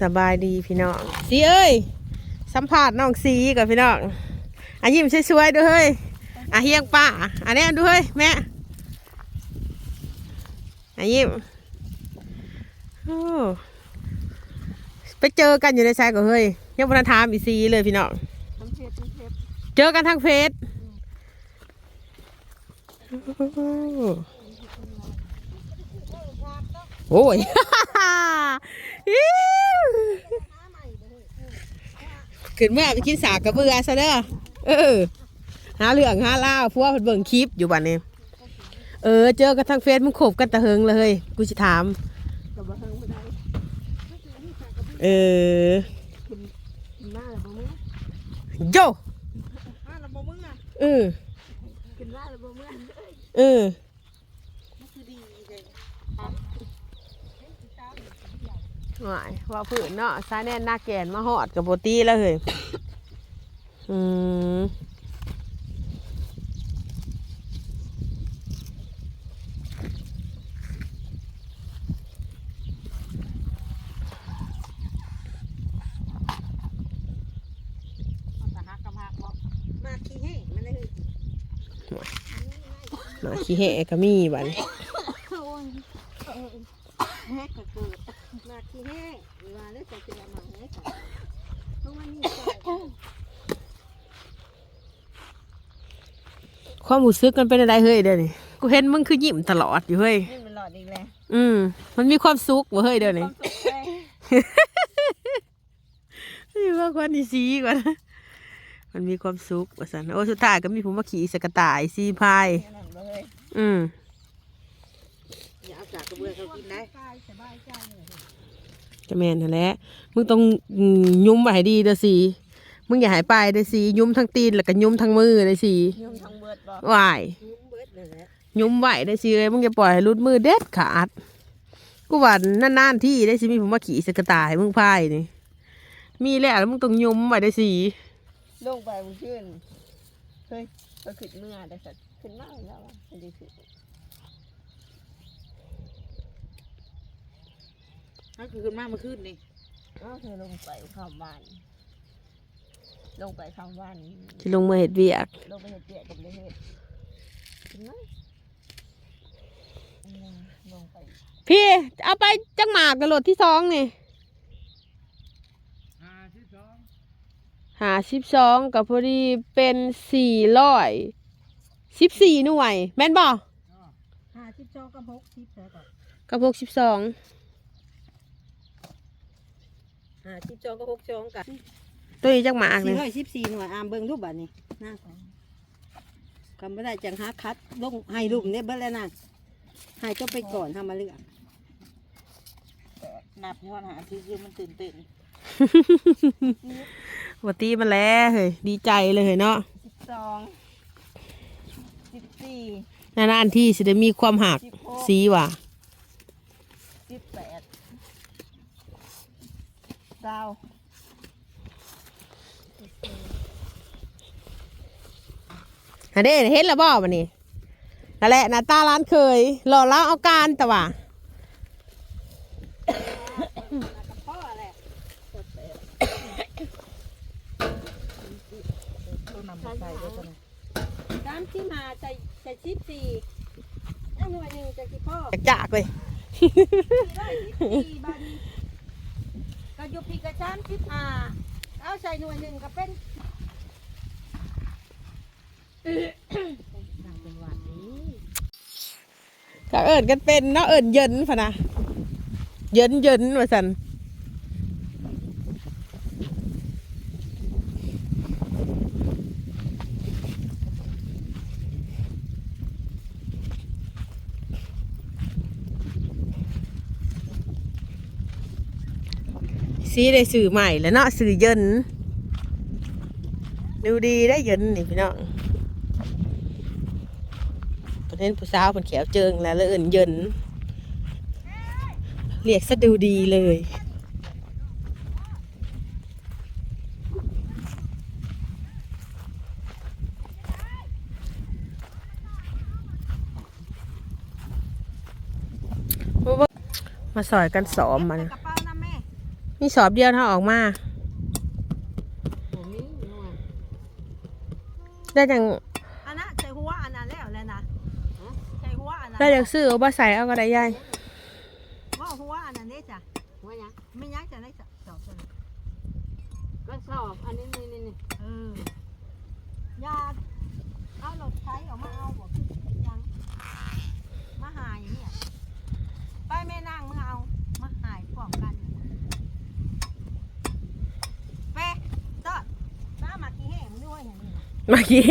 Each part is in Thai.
สบายดีพี่น้องสีเอ้ยสัมผัสน้องสีกับพี่น้องอะยิ้มสวยๆด้วยเฮ้ยอะเฮียงป้าอะแน่ดูเฮ้ยแม่อะยิ้มโอ้ไปเจอกันอยู่ในชายกับเฮ้ยยังบนถามอีซีเลยพี่น้องน้ำเพชรน้ำเพชรเจอกันทางเฟซ โอ้ยอิ๊วขึ้นเมื่อไปกินสากกระเบือซะเด้อเออหาเรื่องหาเล่าวพวกเพิ่นเบิ่งคลิปอยู่บัดนี้เออ เจอกันทางเฟซมึงขบกันตะเฮงเลยกูจะถามกับบ่เฮิงบ่ได้เออกินมาแล้วบ่มื้อโยมาแล้วบ่มื้อเออกินมาแล้วบ่มื้อเออ มันคือดีเลย หวายว่าผืนเนาะซาแน่นหน้าแกนมาหอดกับโบตี้แล้วเฮ้ยอืมเอาแต่ฮักกับฮักบ่มาขี้แห้งมันเลยหน่อยขี้แห่ก็มีบัดน โอ้ยแห้งก็เกิดมาขี้แห้งว่าแล้ว จะเป็นมาแห้งเพราะว่านี่ใส่ความรู้สึกมันเป็นอะไรเฮ้ยเดี๋ยวนี้กูเห็นมึงคือยิ้มตลอดอยู่เฮ้ยนี่มันหลอดอีกแล้วอืมมันมีความสุขบ่เฮ้ยเดี๋ยวนี้ความสุขเลยนี่ว่าควันดีสีก่อนมันมีความสุขว่าสันโอ้สุดท้ายก็มีผมมาขี่สกระต่ายซีพายแค่นั้นบ่เลยอืมอย่าเอาจากกระเบือเขากินได้ สบายใจเลย จะแม่นนั่นแหละมึงต้องอืมยุ้มไว้ให้ดีเด้อสีมึงอย่าใหายไปเด้อสียุ้มทั้งตีนแล้วก็ยุ้มทั้งมือเด้อสียุ่งทั้งเบิดบ่วายยุ่งเบิดนั่นแหละยุ้มไหวได้สิเลยมึงจะปล่อยให้รุดมือเด็ดขาดกูว่านานๆที่ได้สิมีผมมาขี่สกระต่ายมึงพายนี่มีแล้วแล้วมึงต้องยุ้มไหวได้สิลงไปมันขึ้นเฮ้ยก็ขึ้นเมื่อได้สัตว์ขึ้นมาแล้วอะไม่ได้ขึ้น นั่นคือขึ้นมาเมื่อคืนนี่ก็คือลงไปข้ามบ้าน ลงไปข้ามบ้านที่ลงมาเห็ดเวียก ลงไปเห็ดเปียกกับเลยเห็ดขึ้นมาอืมลงไปพี่ เอาไปจังหมากกระโดดที่สองนี่ห้าที่สองหาสิบสองกับพอดีเป็นสี่ร้อยสิบสี่หน่วย แม่นบ่ห้าสิบสองกับหกสิบแล้วก็กับหกสิบสอง ห้าสิบสองกับหกสองกับตัวนี้จังหมากสี่เลยร้อยสิบสี่หน่วยอามเบิ่งรูปบัตรนี่หน้าของคำไม่ได้จังหาคัดลงให้รูปเนี่ยเบิ่งแล้วนะให้ก็ไปก่อนทำมาเรื่องนับยอดหาที่คือมันตื่นเต้นวัตีมาแล้วเฮ้ยดีใจเลยเฮ้ยเนาะสิบสองสิบสี่นานๆที่สิได้มีความหักสิบหกสีว่ะ สิบแปด เก้าอันนี้เห็นแล้วบ่มันนี่นั่นแหละหน้าตาร้านเคยหล่อล้างเอาการแต่ว่าพ่อแหละต้องนำไปใส่ด้วยกันสามสิบห้าใจใจสิบสี่อันหน่วยหนึ่งใจกี่พ่อจากๆเลยสี่ร้ อยู่พีกระชามสิบห้าเอาใส่หน่วยหนึ่งก็เป็นก็เอิญกันเป็นเนาะเอิญเยินพะนะเยินเยินว่าสัน ซีได้สื่อใหม่แล้วเนาะสื่อเยินดูดีได้เยินนี่พี่น้องประเด็นผู้สาวเป็นแขวเจิงแล้วแล้วเอินเยินเรียกสะดูดีเลยมาสอยกันสอมมัน ม่มีสอบเดียวเท่าออกมาผมนี่นัวได้จังอันนั้นใส่หัวอันนั้นแล้วแล้วนะใส่หัวอันนั้นได้จังซื้อเอาบ่ใส่เอาก็ได้ยายว่าหัวอันนั้นนี่จ้ะหัวยังไม่ยักจะได้จะสอบเลยก็สอบอันนี้นี่นี่นี่เออยาเอาหลบใช้ออกมาเอาบอกยังมาหายอย่างเนี้ยไปแม่นั่งมึงเอามาหายพร้อมกันเป๊ะตอดป้ามา กี่แห่งมึงด้วยอย่างนี้มากี้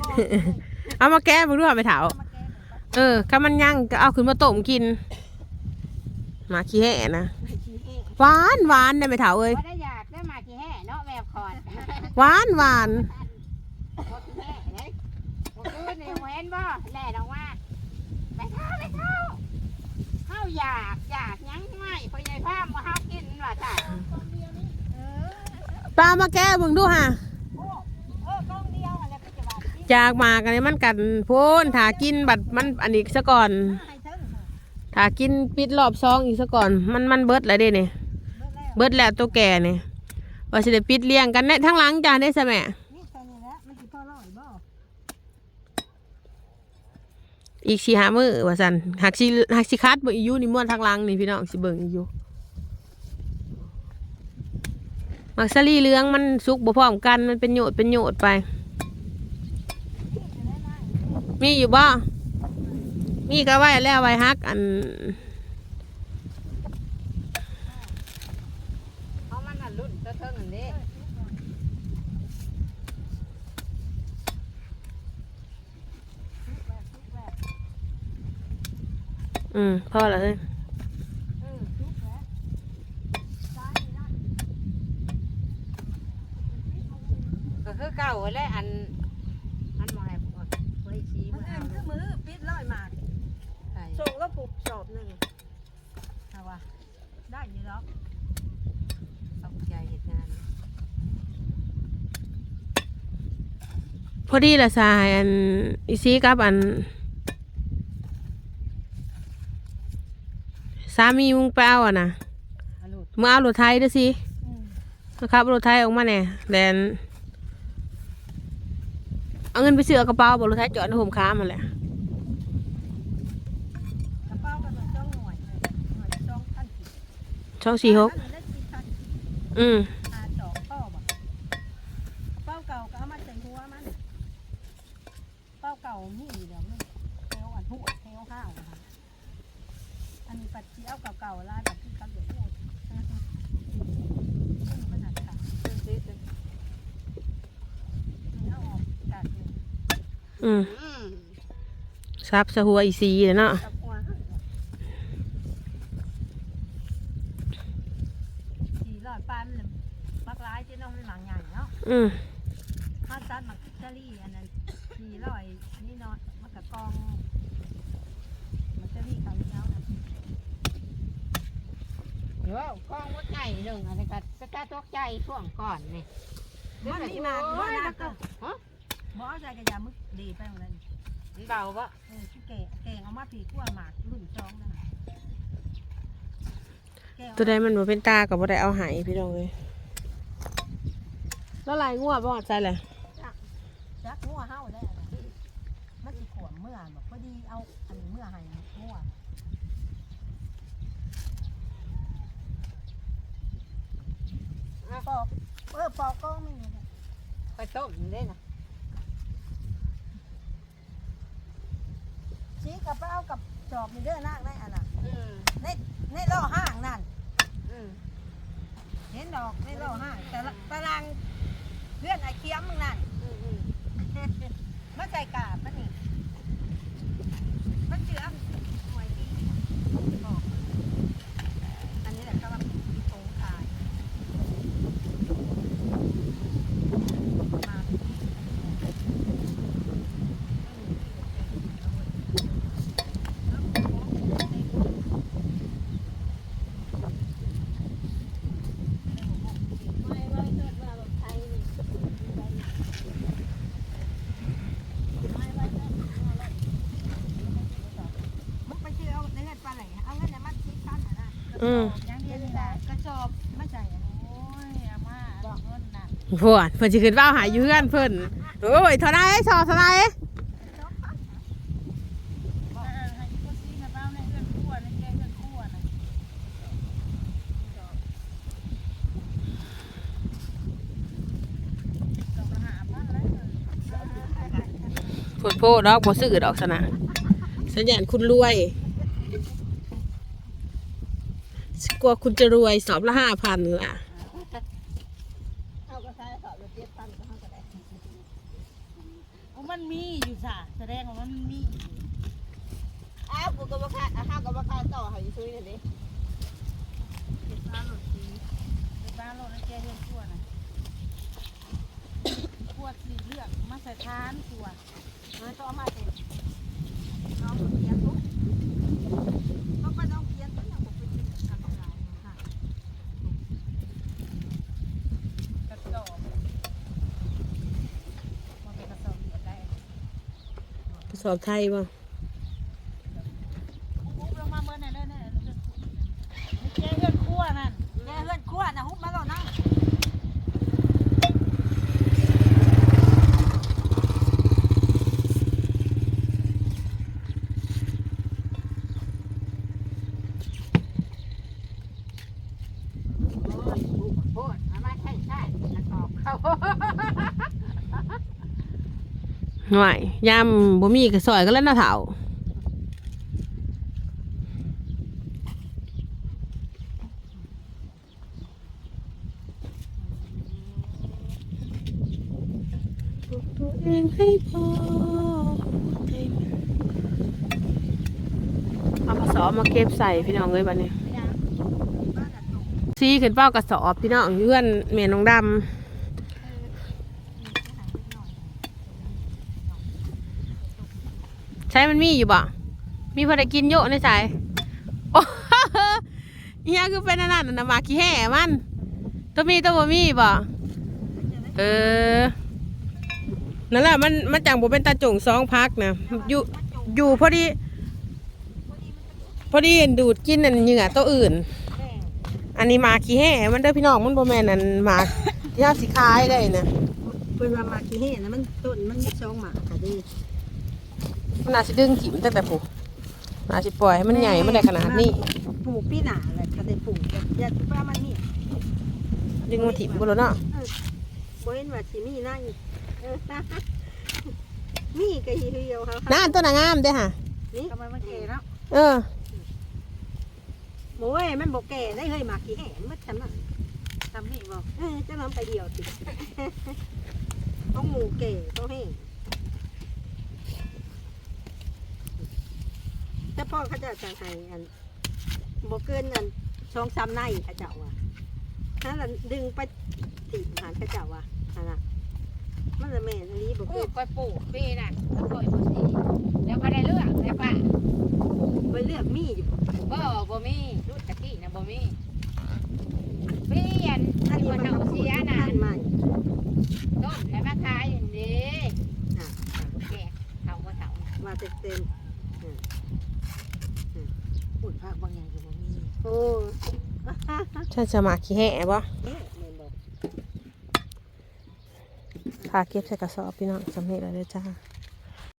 ก็เอามาแก้มึงด้วยไปเถามาแก้กันเออถ้ามันยั่งก็เอาขึ้นมาต้มกินหมาขี้แห่นะกี่แห่งหวานหวานได้ไปเถาเอ้ยว่าได้อยากได้มากี่แห่เนาะแบบคอนหวานหวานว่ากี่แห่เลยว่าคือนี่เห็นบ่แหล่ออกมาไปเท่าไปเท่าเฮาอยากอยากหยังไม่พอใหญ่ภาพมาเฮากินว่าจ้ะเออปลามาแก้มึงดูฮะ โอ้เออกล้องเดียวอะไรก็ จากมากันนี่มันกันโพ้นถากินบัดมันอันนี้ซะก่อนถากินปิดรอบซองอีกซะก่อน มันมันเบิดแล้วเด้เนี่ยเบิดแล้วเบิดแล้วตัวแก่เนี่ยว่าสิได้ปิดเลี้ยงกันในทั้งหลังจ้าได้สแม่นี่แค่นี้แหละมันสิพอร้อยบ่อีกสี่หามือว่าสันหักสิหักสิคัดบ่อียูนี่ม่วนทางหลังนี่พี่น้องสิเบิ่งอียูมักซารีเลืองมันสุกบ่พร้อมกันมันเป็นโยดเป็นโยดไป มีอยู่บ่มีก็ไว้แล้วไว้ฮักอันเอามันน่ะรุ่นเทิงๆอันนี้อืมพอแล้วเฮ้ยเออทุกแล้วซ้ายนี่นะก็คือเก่าแหละอันอันมาให้พวกไว้สี มัน มา เอ็ เอา นคือมือปิดร้อยหมาก ใส่ส่งแล้วปลูกสอบหนึ่งเอาวะได้อยู่แล้วต้องใจเหตุงานพอดีละสายอันอีซีกับอัน สามีมึงไปเอาอะนะเอาลูกมึงเอารถไทยด้วยสิอืมนะครับรถไทยออกมาแน่แดนเอาเงินไปซื้อเอากระเป๋าบอกรถไทยจอดในห่มค้ามันแหละ กระเป๋ากันหน่อยจ้องหน่วยเลยหน่วยจ้องพันสิบ ช่องสี่หกอันนี้ได้สิบพันอืมหาสองเป้าบ่เป้าเก่าก็เอามาใส่หัวมัน เป้าเก่ามีเดี๋ยวมันเทวอันหัวเทวข้าวนะคะอันนี้ปัดเจียวเก่าๆลายแบบที่เขาเดือดพูดนี่มันหัดขาดเอาออกจากนี่อืมอืมซับสะหัวอีซีเลยเนาะ กับหัวสี่ร้อย ปลายมันเลยมักร้ายเจ้าน้องมันหมังใหญ่เนาะอืมข้าวซัดมักเจอรี่อันนั้นสี่ร้อยนี่เนาะมันกับกองมันเจอรี่เขาเนี้ยนะเดี๋ยวกล้องว่าใจหนึ่งอันนี้ก็สตาร์ตกใจช่วงก่อนนี่มันมีมาอยู่ว่านะก็ฮะบ่เอาใจกระยามึกดีไปหมดเลยมันเบาปะเออที่แกะแกงเอามาผีขั้วหมากรุ่นจองนะแกะ ตัวใดมันบ่เป็นตากับบ่ได้เอาหายพี่น้องเลยแล้วลายงัวบ่ใจเลยจักงัวเห่าได้ไมันสิขวมเมื่อบอกพอดีเอาอันเมื่อให้งัวปอกเออปอกก็ไม่มีนะไปต้มได้นะชี้กับเอากับจอบมีเด้อนักได้อันน่ะ ในในล่อห้างนั่นอืมเห็นดอกในล่อห้าง แต่ละตารางเพื่อนไอ้เคี้ยมมึงนั่นอืมอืมมาใจกาบมันนี่มันเจือมหน่วยดีบอกอันนี้แหละก็ว่าโถงขายมามึงไปเชื่ อเอาเนื้อปลาไหลเอาเงินในมัดชี้ขั้นน่ะนะอืมอย่างเดียวนี่แหละก็สอบไม่ใจอะโอ้ยอาม่าบอกเงินน่ะพวดเพิ่นสิขึ้นเป้าหายอยู่เพื่อนเพิ่นโอ้ยเท่าไรสอบเท่าไรบอกเออให้ก็ซีนะเป้าในเงินคั่วในแกเงินคั่วน่ะสอบหาพันแล้วโพดโพดดอกบ่ซื้อดอกสนะสัญญาณคุณรวย กลัวคุณจะรวยสอบละห้าพันล่ะเอาก็ใช้สอบละเจ็ดพันก็เท่ากันได้โอ้มันมีอยู่จ้ะแสดงว่ามันมีอยู่อ้าวกูก็บ่ค่าอ้าวก็บ่ค่าต่อให้ซุยนั่นดิเจ็ดบ้านโหลดสีเจ็ดบ้านโหลดในแกเงินคั่วน่ะคั่วสีเลือกมาใส่ทานคั่วเออต้องเอามาเต็มน้องเพียนทุกต้องไปน้องเพียนต้องอย่างผมไปกินกับกันหลายค่ะ กระสอบมันเป็นกระสอบเลือดได้ ส อบไทยบ่ลงมาเมื่อไหร่เลยเนี่ยเลือดในแกเงินคั่วนั่น แม่เพื่อนขั้วนะฮุบมาแล้วนะโอ้ยบุกโคตรเอามาใช่ใช่กระสอบเขา หน่วยยามบ่มีก็ซอยก็แล้วนะเฒ่าตัวเองให้พอเอากระสอบมาเก็บใส่พี่น้องเลยบัดนี้ซีขึ้นเป้ากระสอบพี่น้องเพื่อนแม่น้องดำ ใช้มันมีอยู่บ่มีพอได้กินเยอะในสายโอ้เฮียคือเป็นอันนั่นนะมาขี้แห่มันตัวมีตัวบ่มีบ่เออนั่นแหละมันมันจังบ่เป็นตาจงสองพักนะอยู่อยู่พอดี พอดีดูดกินนั่นเหงื่อตัวอื่น อันนี้มาขี้แห่มันเด้อพี่น้องมันบ่แม่นอันมาที่เฮาสิขายได้นะเพิ่นว่ามากี่เฮ็ดนะมันต้นมันสองหมากค่ะดิ มันน่าสิดึงถิ่มตั้งแต่ผู้น่าสิปล่อยให้มันใหญ่มันได้ขนาดนี้ปลูกปีหน้าแหละก็ได้ปลูกแบบอย่าคิดว่ามันนี่ดึงมาถิ่มกันแล้วเนาะบ่เห็นว่าสิมีนั่งเออมีก็เหี่ยวๆเขาน้าตัวน่ะงามเด้อค่ะนี่ทำไมมันแก่แล้วเออโอ้ยมันบ่แก่ได้เฮ้ยหมากกี่แห่มันทำนั่นทำให้บ่เออจะนำไปเหี่ยวติต้องหมูแก่ต้องแห้งแต่ พ่อเขาจะสั่งให้อันบ่เกินอันช่องซ้ำในเขาเจ้าว่ะถ้าอันดึงไปติหารเขาเจ้าว่ะนั่นน่ะมันจะแม่นอันนี้บ่ปลูเกิกนไปปลูกปีน่ะก็ปล่อยบ่สิเดี๋ยวบ่ได้เลือกได้ป่ะไปเลือกมีอยู่ บ่บ่มีรุ่นตะกี้นะบ่มีเปลี่ยนอันนี้มัมันนเอาเอาเสีเสียยน่ะนานใหม่ต้นแล้วมาขายอย่างนี้อะแกะเฒ่าบ่เฒ่ามาเต็มเต็ม พูดภาคบางอย่างก็บ่มีโอ้ฉันจะมาขี้แห่บ่เอ๊ะแม่นบอกพาเก็บใส่กระสอบพี่น้องสำเร็จแล้วเด้อจ้า